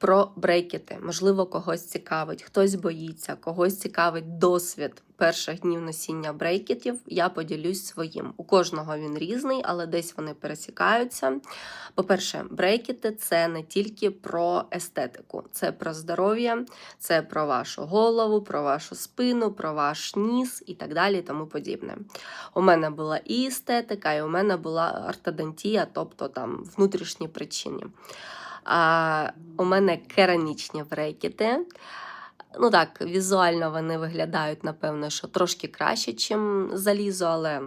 Про брекети, можливо, когось цікавить, хтось боїться, когось цікавить досвід перших днів носіння брекетів. Я поділюсь своїм. У кожного він різний, але десь вони пересікаються. По-перше, брекети це не тільки про естетику, це про здоров'я, це про вашу голову, про вашу спину, про ваш ніс і так далі. Тому подібне. У мене була і естетика, і у мене була ортодонтія, тобто там внутрішні причини. У мене керамічні брекети. Ну так, візуально вони виглядають, напевно, що трошки краще, ніж залізо, але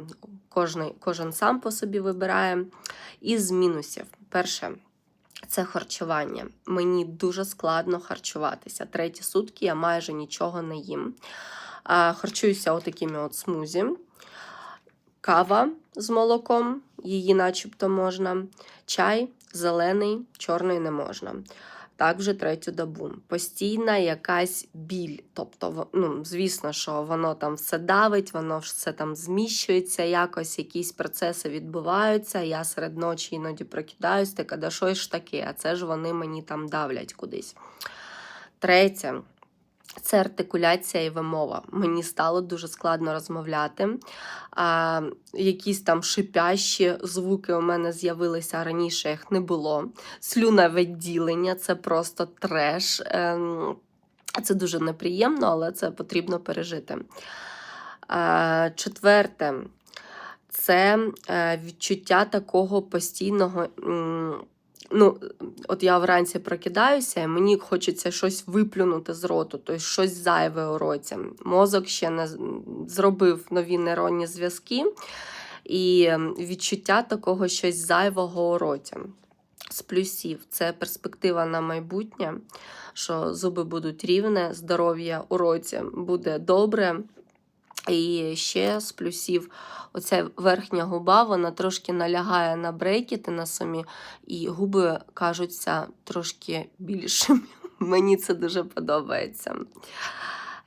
кожен, кожен сам по собі вибирає. Із мінусів. Перше, це харчування. Мені дуже складно харчуватися. Треті сутки я майже нічого не їм. Харчуюся отакими от смузі. Кава з молоком, її начебто можна. Чай зелений, чорний не можна. Так вже третю добу. Постійна якась біль. Тобто, ну, звісно, що воно там все давить, воно все там зміщується, якось якісь процеси відбуваються. Я серед ночі іноді прокидаюсь, така, да що ж таке? А це ж вони мені там давлять кудись. Третє. Це артикуляція і вимова. Мені стало дуже складно розмовляти. А, якісь там шипящі звуки у мене з'явилися а раніше, їх не було. Слюновиділення це просто треш. Ем, Це дуже неприємно, але це потрібно пережити. А, Четверте, це е, відчуття такого постійного. Ну, от я вранці прокидаюся, і мені хочеться щось виплюнути з роту, тобто щось зайве у роті. Мозок ще не зробив нові нейронні зв'язки, і ем, відчуття такого щось зайвого у роті. З плюсів це перспектива на майбутнє, що зуби будуть рівне, здоров'я у роті буде добре. І ще з плюсів, оця верхня губа, вона трошки налягає на брекети на самі, і губи кажуться трошки більшими. Мені це дуже подобається.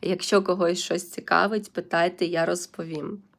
Якщо когось щось цікавить, питайте, я розповім.